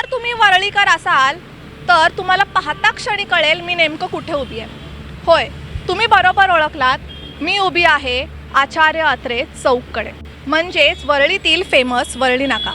जर तुम्ही वरळीकर असाल तर तुम्हाला पाहता क्षणी कळेल मी नेमकं कुठे उभी आहे. होय तुम्ही बरोबर ओळखलात मी उभी आहे आचार्य अत्रे चौककडे. म्हणजेच वरळीतील फेमस वरळी नाका.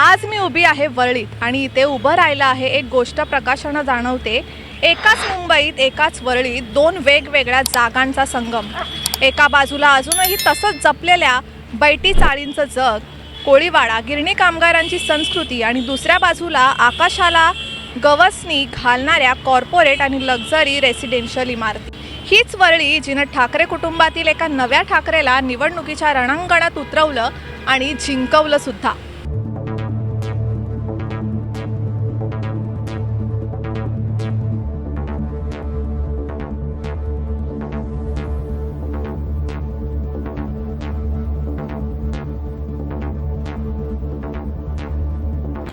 आज मी उभी आहे वरळीत आणि इथे उभं राहिलं आहे एक गोष्ट प्रकाशानं जाणवते. एकाच मुंबईत एकाच वरळीत दोन वेगवेगळ्या जागांचा संगम. एका बाजूला अजूनही तसंच जपलेल्या बैठी चाळींचं जग कोळीवाडा गिरणी कामगारांची संस्कृती आणि दुसऱ्या बाजूला आकाशाला गवसनी घालणाऱ्या कॉर्पोरेट आणि लक्झरी रेसिडेन्शियल इमारती. हीच वरळी जिनं ठाकरे कुटुंबातील एका नव्या ठाकरेला निवडणुकीच्या रणांगणात उतरवलं आणि जिंकवलं सुद्धा.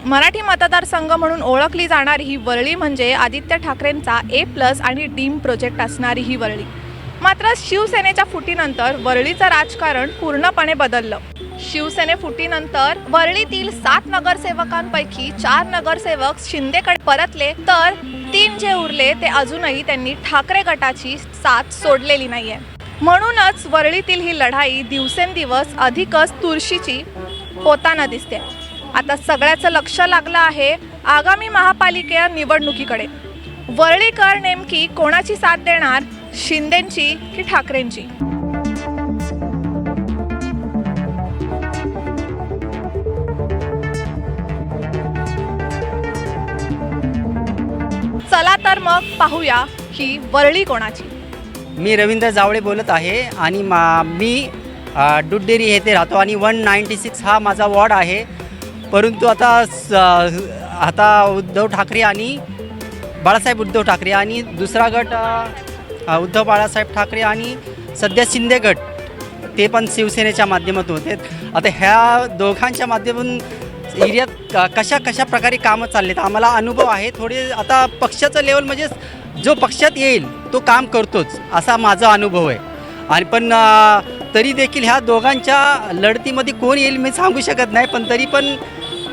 मराठी मतदारसंघ म्हणून ओळखली जाणारी ही वरळी म्हणजे आदित्य ठाकरेंचा ए प्लस आणि डीम प्रोजेक्ट असणारी ही वरळी. मात्र शिवसेनेच्या फुटीनंतर वरळीचं राजकारण पूर्णपणे बदललं. शिवसेने फुटीनंतर वरळीतील सात नगरसेवकांपैकी चार नगरसेवक शिंदेकडे परतले तर तीन जे उरले ते अजूनही त्यांनी ठाकरे गटाची साथ सोडलेली नाहीये. म्हणूनच वरळीतील ही लढाई दिवसेंदिवस अधिकच तुळशीची होताना दिसते आता सगळ्याचं लक्ष लागलं आहे आगामी महापालिका निवडणुकीकडे. वरळीकर नेमकी कोणाची साथ देणार? शिंदेची की ठाकरेंची? चला तर मग पाहूया ही वरळी कोणाची. मी रवींद्र जावळे बोलत आहे आणि मा मी डुडेरी येथे राहतो आणि वन नाईंटी सिक्स हा माझा वॉर्ड आहे. परंतु आता स आता उद्धव ठाकरे आणि बाळासाहेब उद्धव ठाकरे आणि दुसरा गट उद्धव बाळासाहेब ठाकरे आणि सध्या शिंदे गट ते पण शिवसेनेच्या माध्यमातून होते. आता ह्या दोघांच्या माध्यमातून एरियात कशा कशा प्रकारे कामं चाललेत? आम्हाला अनुभव आहे. थोडे आता पक्षाचं लेवल म्हणजे जो पक्षात येईल तो काम करतोच असा माझा अनुभव आहे. आणि पण तरी देखील ह्या दोघांच्या लढतीमध्ये कोण येईल मी सांगू शकत नाही पण तरी पण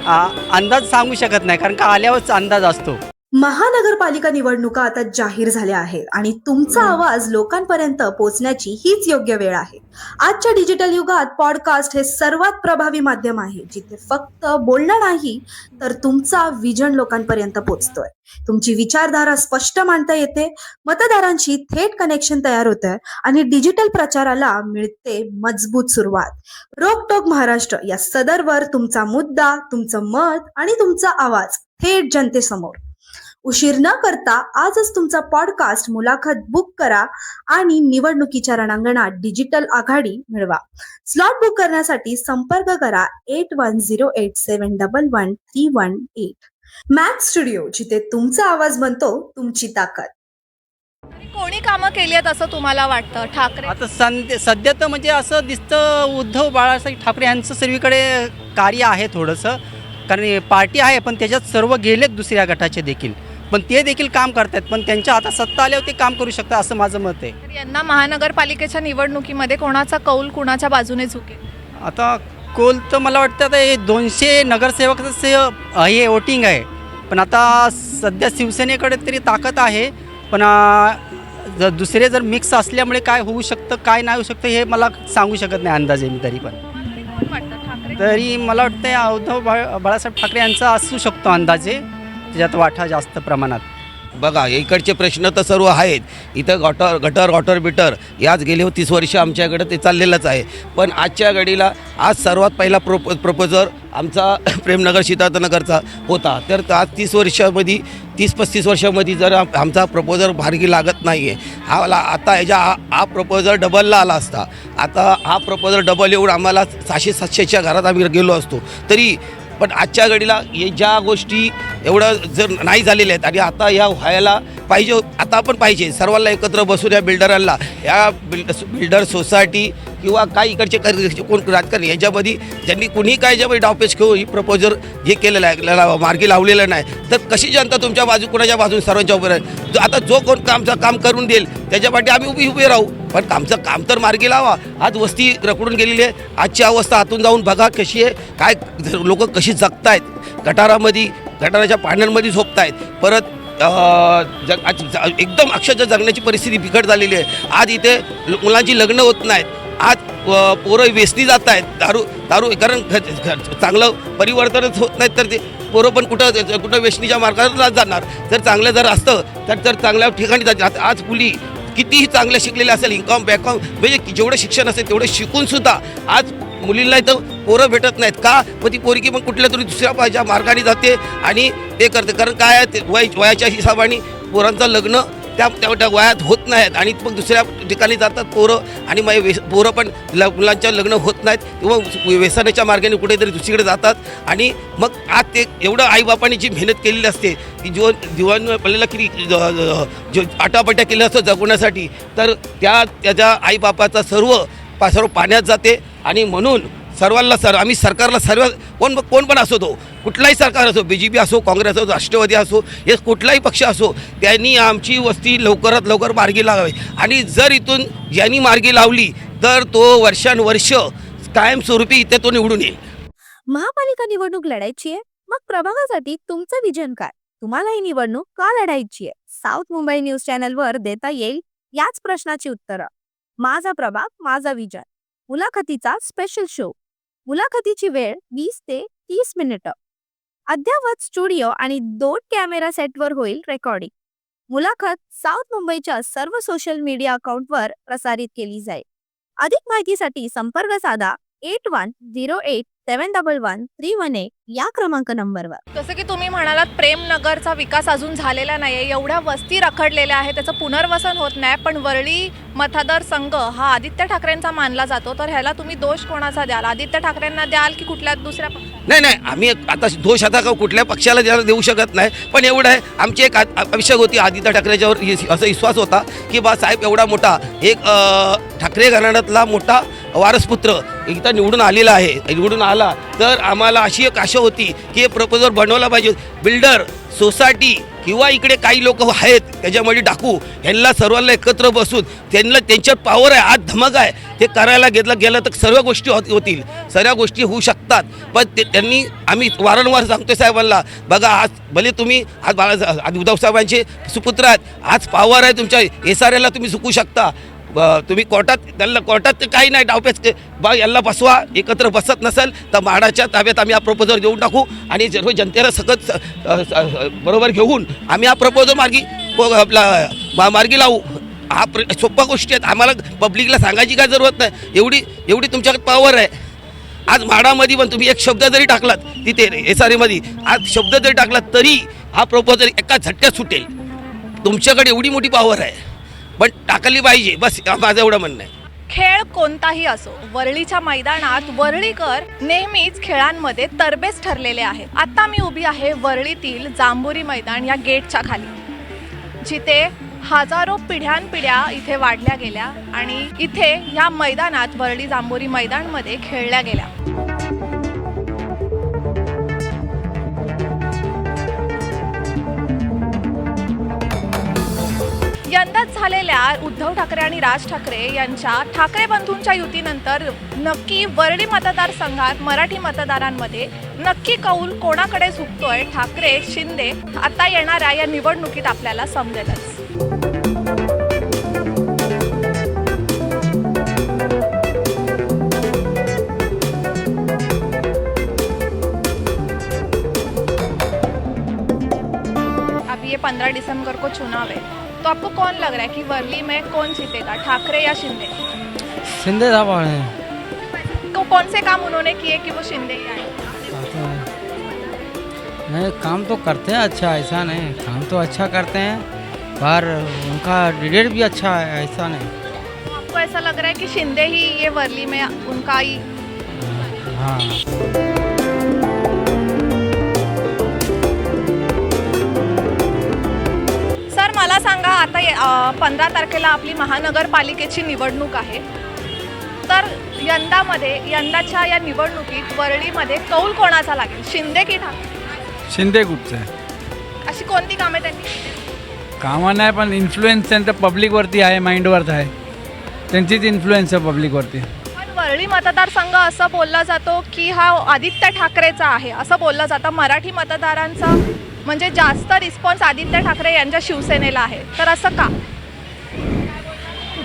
आ अंदाज सांगू शकत नाही कारण का आल्यावरच अंदाज असतो. महानगरपालिका निवडणुका आता जाहीर झाल्या आहेत आणि तुमचा आवाज लोकांपर्यंत पोहोचण्याची हीच योग्य वेळ आहे. आजच्या डिजिटल युगात पॉडकास्ट हे सर्वात प्रभावी माध्यम आहे जिथे फक्त बोलणं नाही तर तुमचा विजन लोकांपर्यंत पोहोचतोय. तुमची विचारधारा स्पष्ट मांडता येते मतदारांशी थेट कनेक्शन तयार होतंय आणि डिजिटल प्रचाराला मिळते मजबूत सुरुवात. रोकटोक महाराष्ट्र या सदरवर तुमचा मुद्दा तुमचं मत आणि तुमचा आवाज थेट जनतेसमोर. उशीर न करता आजच तुमचा पॉडकास्ट मुलाखत बुक करा आणि निवडणुकीच्या रणांगणात डिजिटल आघाडी मिळवा. स्लॉट बुक करण्यासाठी संपर्क करा eight one zero eight seven double one three one eight Max Studio जिथे तुमचा आवाज बनतो तुमची ताकद. कोणी कामं केली आहेत असं तुम्हाला वाटतं? ठाकरे? आता सं सध्या तर म्हणजे असं दिसतं उद्धव बाळासाहेब ठाकरे यांचं सर्वीकडे कार्य आहे थोडंसं. कारण हे पार्टी आहे पण त्याच्यात सर्व गेलेत दुसऱ्या गटाचे देखील. पण ते देखील काम करतात पण त्यांच्या आता सत्ता आल्यावर ते काम करू शकतात असं माझं मत आहे. तर यंदा महानगरपालिकेच्या निवडणुकीमध्ये कोणाचा कौल कुणाच्या बाजूने झुकेल? आता कोल तर मला वाटतं आता हे दोनशे नगरसेवकाचं हे वोटिंग आहे. पण आता सध्या शिवसेनेकडे तरी ताकद आहे पण जर दुसरे जर मिक्स असल्यामुळे काय होऊ शकतं काय नाही होऊ शकतं हे मला सांगू शकत नाही अंदाजे मी तरी पण. तरी मला वाटतं उद्धव बाळ बाळासाहेब ठाकरे यांचा असू शकतो अंदाजे. त्याच्यात वाटा जास्त प्रमाणात. बघा इकडचे प्रश्न तर सर्व आहेत. इथं गॉटर गटर वॉटर बिटर याच गेले हो तीस वर्ष आमच्याकडं ते चाललेलंच आहे. पण आजच्या घडीला आज सर्वात पहिला प्रोप प्रपोजर आमचा प्रेमनगर सीतार्थनगरचा होता. तर आज तीस वर्षामध्ये तीस पस्तीस वर्षामध्ये जर आमचा प्रपोजर भारगी लागत नाही आहे हा ला- आता याच्या हा हा प्रपोजर डबलला आला असता. आता हा प्रपोजर डबल येऊन आम्हाला सहाशे सातशेच्या घरात आम्ही गेलो असतो. तरी पण आजच्या घडीला हे ज्या गोष्टी एवढं जर नाही झालेल्या आहेत आणि आता या व्हायला पाहिजे आता आपण पाहिजे. सर्वांना एकत्र बसून या बिल्डरांना या बिल्ड बिल्डर सोसायटी किंवा काय इकडचे कर- कोण राजकारणी याच्यामध्ये ज्यांनी कुणी काय याच्यामध्ये डावपेच घेऊन ही प्रपोजर हे केलेलं आहे मार्गी लावलेलं नाही. तर कशी जनता तुमच्या बाजू कुणाच्या बाजून सर्वांच्या उभे राहील? आता जो कोण कामचं काम करून देईल त्याच्यापाठी आम्ही उभी उभे राहू. पण कामचं काम तर मार्गी लावा. आज वस्ती रखडून गेलेली आहे. आजची अवस्था हातून जाऊन बघा कशी आहे. काय लोक कशी जगतायत. गटारामध्ये गटाराच्या पाण्यामध्ये झोपतायत. परत जग आज एकदम अक्षरशः जगण्याची परिस्थिती बिकट झालेली आहे. आज इथे मुलांची लग्न होत नाहीत. आज पोरं वेसनी जात आहेत. दारू दारू कारण चांगलं परिवर्तनच होत नाहीत तर ते पोरं पण कुठं कुठं वेसनीच्या मार्गावर जाणार. जर चांगलं जर असतं तर तर चांगल्या ठिकाणी जातात आज मुली कितीही चांगलं शिकलेले असेल इन्कम बॅकॉम म्हणजे जेवढं शिक्षण असेल तेवढं शिकूनसुद्धा आज मुलींना इथं पोरं भेटत नाहीत. का? मग ती पोरगी पण कुठल्या तरी दुसऱ्या पाहिजे मार्गाने जाते आणि ते करते. कारण काय आहे? ते वय वयाच्या हिशोबाने पोरांचं लग्न त्या त्या वयात होत नाहीत. आणि मग दुसऱ्या ठिकाणी जातात पोरं. आणि मग वेस पोरं पण ल मुलांच्या लग्न होत नाहीत. किंवा व्यसनाच्या मार्गाने कुठेतरी दुसरीकडे जातात. आणि मग आज ते एवढं आईबापाने जी मेहनत केलेली असते ती जीवन जीवन पडलेला किती जो आटापाट्या केल्या असतो जगवण्यासाठी तर त्या त्याच्या आईबापाचा सर्व सर्व पाण्यात जाते. आणि म्हणून सर्वांना सर आम्ही सरकारला सर्व कोण कोण पण असो तो कुठलाही सरकार असो बी जे पी असो काँग्रेस असो राष्ट्रवादी असो हे कुठलाही पक्ष असो त्यांनी आमची वस्ती लवकरात लवकर मार्गी लावावी. आणि जर इथून ज्यांनी मार्गी लावली तर तो वर्षानुवर्ष कायमस्वरूपी इथे तो निवडून येईल. महापालिका निवडणूक लढायची आहे मग प्रभागासाठी तुमचं विजन काय? तुम्हाला ही निवडणूक का लढायची आहे? साऊथ मुंबई न्यूज चॅनलवर देता येईल याच प्रश्नाची उत्तरं. माझा प्रभाग माझा विजन. मुलाखतीचा स्पेशल शो मुलाखतीची वेळ वीस ते तीस मिनिटं. अद्ययावत स्टुडिओ आणि दोन कॅमेरा सेटवर होईल रेकॉर्डिंग. मुलाखत साऊथ मुंबईच्या सर्व सोशल मीडिया अकाउंटवर प्रसारित केली जाईल. अधिक माहितीसाठी संपर्क साधा eight one zero eight seven double one three one eight या क्रमांक नंबरवर. जसं की तुम्ही म्हणालात प्रेमनगरचा विकास अजून झालेला नाही आहे एवढ्या वस्ती रखडलेल्या आहे त्याचं पुनर्वसन होत नाही पण वरळी मतदार संघ हा आदित्य ठाकरेंचा मानला जातो. तर ह्याला तुम्ही दोष कोणाचा द्याल? आदित्य ठाकरेंना द्याल की कुठल्या दुसऱ्या पक्षाला नाही नाही आम्ही आता दोष आता का कुठल्या पक्षाला द्यायला देऊ शकत नाही. पण एवढं आहे आमची एक आ- अपेक्षा होती आदित्य ठाकरेच्यावर ही- असा विश्वास होता की बा साहेब एवढा मोठा एक अ, ठाकरे घराण्यातला मोठा वारसपुत्र एकदा निवडून आलेला आहे. निवडून आला तर आम्हाला अशी एक आशा होती की हे प्रपोजल बनवला पाहिजे. बिल्डर सोसायटी किंवा इकडे काही लोक आहेत त्याच्यामध्ये डाकू ह्यांना सर्वांना एकत्र बसून त्यांना त्यांच्यात पॉवर आहे आज धमक आहे. ते करायला घेतलं गेलं तर सर्व गोष्टी होतील. सर्व गोष्टी होऊ शकतात. पण ते त्यांनी आम्ही वारंवार सांगतोय साहेबांना बघा आज भले तुम्ही आज बाळा आज उद्धव साहेबांचे सुपुत्र आहेत आज पॉवर आहे तुमच्या एस आर एला तुम्ही चुकू शकता. तुम्ही कोर्टात त्यांना कोर्टात काही नाही डावपेच ते बा यांना बसवा एकत्र बसत नसेल तर म्हाडाच्या ताब्यात आम्ही हा प्रपोजल देऊन टाकू आणि सर्व जनतेला सकत बरोबर घेऊन आम्ही हा प्रपोजल मार्गी आपला मार्गी लावू. हा प्र सोप्या गोष्टी आहेत. आम्हाला पब्लिकला सांगायची काय जरूरत नाही. एवढी एवढी तुमच्याकडे पॉवर आहे. आज म्हाडामध्ये पण तुम्ही एक शब्द जरी टाकलात तिथे एस आर एमध्ये आज शब्द जरी टाकलात तरी हा प्रपोजल एका झटक्यात सुटेल. तुमच्याकडे एवढी मोठी पॉवर आहे. पण टाकली पाहिजे. बस माझं एवढं म्हणणं आहे. खेळ कोणताही असो वरळीच्या मैदानात वरळीकर नेहमीच खेळांमध्ये तरबेज ठरलेले आहेत. आता मी उभी आहे वरळीतील जांभुरी मैदान या गेटच्या खाली. जिथे हजारो पिढ्यानपिढ्या इथे वाढल्या गेल्या आणि इथे ह्या मैदानात वरळी जांभुरी मैदानमध्ये खेळल्या गेल्या. यंदाच झालेल्या उद्धव ठाकरे आणि राज ठाकरे यांच्या ठाकरे बंधूंच्या युतीनंतर नक्की वरळी मतदारसंघात मराठी मतदारांमध्ये नक्की कौल कोणाकडे झुकतोय? ठाकरे शिंदे आता येणाऱ्या या निवडणुकीत आपल्याला समजेलच. अभी ये पंद्रह दिसंबर को चुनाव है। तो आपको कौन लग रहा है कि वर्ली में कौन जीतेगा ठाकरे या शिंदे? शिंदे साहब हैं। तो कौन से काम उन्होंने किए कि वो शिंदे ही आए? नहीं काम तो करते हैं अच्छा ऐसा नहीं। काम तो अच्छा करते हैं पर उनका रिज़ल्ट भी अच्छा है ऐसा नहीं। आपको ऐसा लग रहा है कि शिंदे ही ये वर्ली में उनका ही हाँ। पंधरा तारखेला आपली महानगरपालिकेची निवडणूक आहे. तर यंदामध्ये यंदाच्या या निवडणुकीत वरळीमध्ये कौल कोणाचा लागेल? शिंदे की ठाकरे? शिंदे ग्रुपचं आहे अशी कोणती कामे त्यांनी? कामं नाही पण इन्फ्लुएन्स त्यांचं पब्लिकवरती आहे माइंडवरती आहे. त्यांचीच इन्फ्लुएन्स आहे पब्लिकवरती पण वरळी मतदारसंघ असं बोलला जातो की हा आदित्य ठाकरेचा आहे. असं बोललं जातं. मराठी मतदारांचा म्हणजे जास्त रिस्पॉन्स आदित्य ठाकरे यांच्या शिवसेनेला आहे. तर असं का?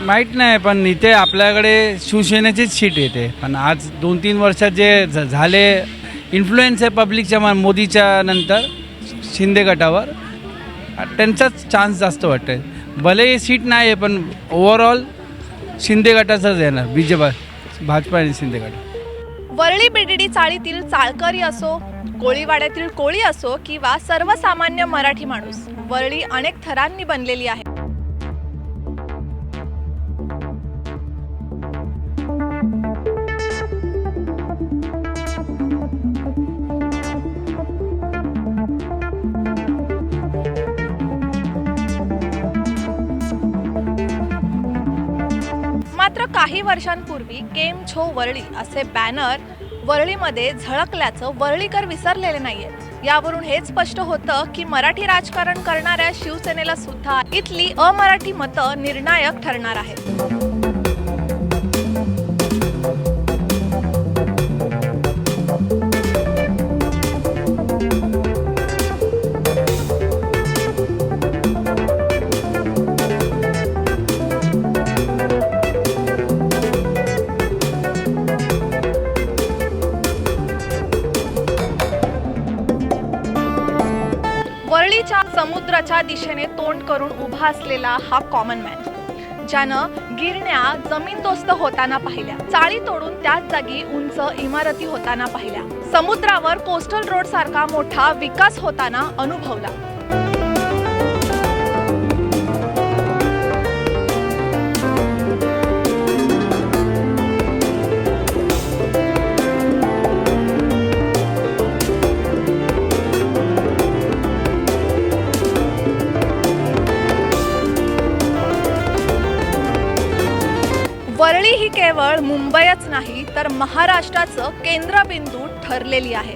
माहीत नाही पण इथे आपल्याकडे शिवसेनेचीच सीट येते. पण आज दोन तीन वर्षात जे झ- झाले इन्फ्लुएन्स आहे पब्लिकच्या म- मोदीच्या नंतर शिंदे गटावर त्यांचाच चान्स जास्त वाटतं भले सीट नाही आहे पण ओव्हरऑल शिंदे गटाचाच येणार बी जे भाजपा आणि शिंदे गट. वरळी बीडीडी चाळीतील चाळकरी असो कोळीवाड्यातील कोळी असो किंवा सर्वसामान्य मराठी माणूस वरळी अनेक थरांनी बनलेली आहे. काही वर्षांपूर्वी केम छो वरळी असे बॅनर वरळीमध्ये झळकल्याचं वरळीकर विसरलेले नाहीये. यावरून हेच स्पष्ट होतं की मराठी राजकारण करणाऱ्या शिवसेनेला सुद्धा इथली अमराठी मतं निर्णायक ठरणार आहेत. समुद्राच्या दिशेने तोंड करून उभा असलेला हा कॉमन मॅन ज्यानं गिरण्या जमीनदोस्त होताना पाहिल्या. चाळी तोडून त्याच जागी उंच इमारती होताना पाहिल्या. समुद्रावर कोस्टल रोड सारखा मोठा विकास होताना अनुभवला. केवळ मुंबईच नाही तर महाराष्ट्राचं केंद्रबिंदू ठरलेली आहे.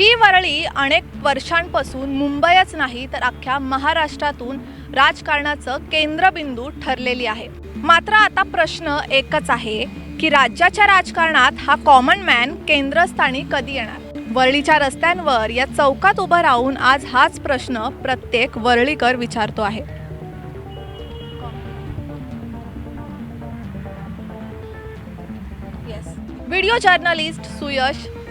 ही वरळी अनेक वर्षांपासून मुंबईच नाही तर अख्ख्या महाराष्ट्रातून राजकारणाचं केंद्रबिंदू ठरलेली आहे. मात्र आता प्रश्न एकच आहे की राज्याच्या राजकारणात हा कॉमन मॅन केंद्रस्थानी कधी येणार? वरळीच्या रस्त्यांवर या चौकात उभं राहून आज हाच प्रश्न प्रत्येक वरळीकर विचारतो आहे. Video journalist Suyash